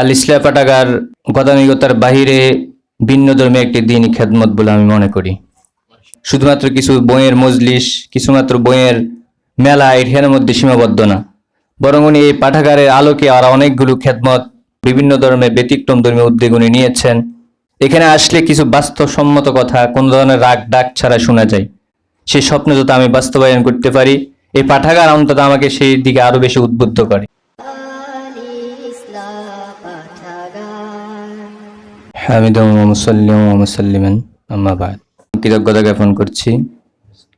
আল ইসলাম পাঠাগার গতানুগতার বাহিরে ভিন্ন ধর্মে একটি দিনই খেদমত বলে আমি মনে করি। শুধুমাত্র কিছু বইয়ের মজলিস, কিছুমাত্র বইয়ের মেলা এর মধ্যে সীমাবদ্ধ না। বরং উনি এই পাঠাগারের আলোকে আর অনেকগুলো খেদমত বিভিন্ন ধর্মের ব্যতিক্রম ধর্মীয় উদ্যোগ উনি নিয়েছেন। এখানে আসলে কিছু বাস্তবসম্মত কথা, কোন ধরনের রাগ ডাক ছাড়া শোনা যায়। সেই স্বপ্ন যাতে আমি বাস্তবায়ন করতে পারি, এই পাঠাগার অন্তত আমাকে সেই দিকে আরও বেশি উদ্বুদ্ধ করে। কৃতজ্ঞতা জ্ঞাপন করছি।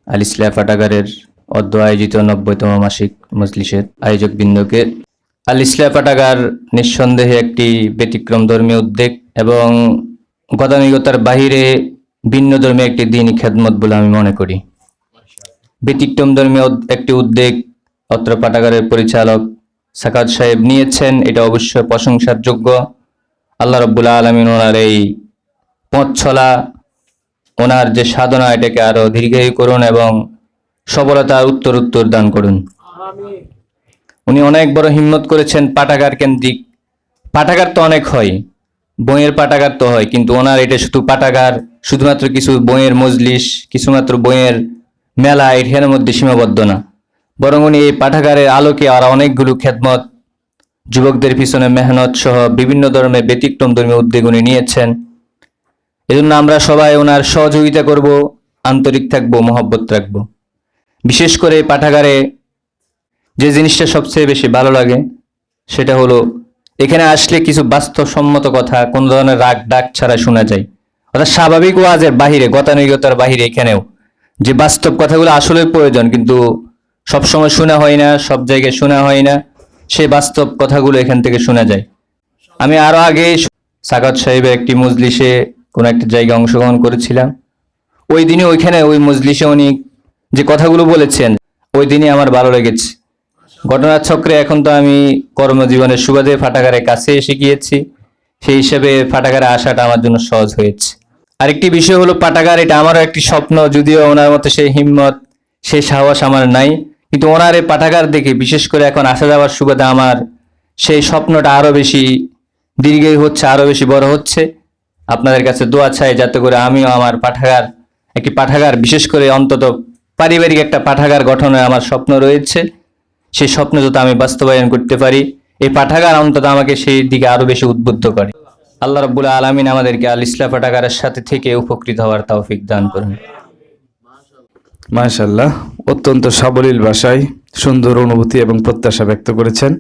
আল ইসলাম পাঠাগারের অদ্য আয়োজিত নব্বইতম মাসিক মজলিসের আয়োজক বৃন্দকে আল ইসলাম পাঠাগার নিঃসন্দেহে একটি ব্যতিক্রম ধর্মীয় উদ্যোগ এবং গতানুগতার বাহিরে ভিন্ন ধর্মীয় একটি দিনই খেদমত বলে আমি মনে করি। ব্যতিক্রম ধর্মীয় একটি উদ্যোগ অত্র পাঠাগারের পরিচালক সাকাত সাহেব নিয়েছেন। এটা অবশ্যই প্রশংসার যোগ্য। আল্লাহ রব্বুল আলমিন ওনার এই পথ চলা, ওনার যে সাধনা, এটাকে আরও দীর্ঘায়ু করুন এবং সফলতার উত্তর উত্তর দান করুন। উনি অনেক বড় হিম্মত করেছেন পাঠাগার কেন্দ্রিক। পাঠাগার তো অনেক হয়, বইয়ের পাঠাগার তো হয়, কিন্তু ওনার এটা শুধু পাঠাগার, শুধুমাত্র কিছু বইয়ের মজলিস, কিছুমাত্র বইয়ের মেলা, এর মধ্যে সীমাবদ্ধ না। বরং উনি এই পাঠাগারের আলোকে আর অনেকগুলো খেদমত যুবকদের পিছনে মেহনত সহ বিভিন্ন ধরনের ব্যতিক্রম ধর্মীয় উদ্যোগ উনি নিয়েছেন। এজন্য আমরা সবাই ওনার সহযোগিতা করব, আন্তরিক থাকব, মহব্বত রাখব। বিশেষ করে পাঠাগারে যে জিনিসটা সবচেয়ে বেশি ভালো লাগে, সেটা হলো এখানে আসলে কিছু বাস্তবসম্মত কথা, কোন ধরনের রাগ ডাক ছাড়া শোনা যায়। অর্থাৎ স্বাভাবিক ওয়াজের বাহিরে গতানুগতার বাহিরে এখানেও যে বাস্তব কথাগুলো আসলে প্রয়োজন, কিন্তু সবসময় শোনা হয় না, সব জায়গায় শোনা হয় না। সেই বাস্তব কথাগুলো এখান থেকে শোনা যায়। আমি আরও আগে সাকাত সাহেবের একটি মজলিসে কোন একটা জায়গায় অংশগ্রহণ করেছিলাম। ওই দিনে ওইখানে ওই মজলিসে উনি যে কথাগুলো বলেছেন, ওই দিনই আমার ভালো লেগেছে। ঘটনার চক্রে এখন তো আমি কর্মজীবনের সুবাদে ফাটাগারের কাছে এসে গিয়েছি। সেই হিসেবে ফাটাগারে আসাটা আমার জন্য সহজ হয়েছে। আরেকটি বিষয় হলো পাটাগার এটা আমারও একটি স্বপ্ন, যদিও ওনার মতো সেই হিম্মত, সেই সাহস আমার নাই। কিন্তু ওনার এই পাঠাগার দেখে, বিশেষ করে এখন আসা যাওয়ার সুবাদে আমার সেই স্বপ্নটা আরও বেশি দীর্ঘই হচ্ছে আরও বেশি বড় হচ্ছে। আপনাদের কাছে দোয়া চাই যাতে করে আমিও আমার পাঠাগার, একটি পাঠাগার, বিশেষ করে অন্তত পারিবারিক একটা পাঠাগার গঠনের আমার স্বপ্ন রয়েছে। সেই স্বপ্ন যাতে আমি বাস্তবায়ন করতে পারি, এই পাঠাগার অন্তত আমাকে সেই দিকে আরও বেশি উদ্বুদ্ধ করে। আল্লাহ রব্বুল আলমিন আমাদেরকে আল ইসলাম পাঠাগারের সাথে থেকে উপকৃত হওয়ার তৌফিক দান করুন। মাশাল্লাহ অত্যন্ত সাবলীল ভাষায় সুন্দর অনুভূতি এবং প্রত্যাশা ব্যক্ত করেছেন।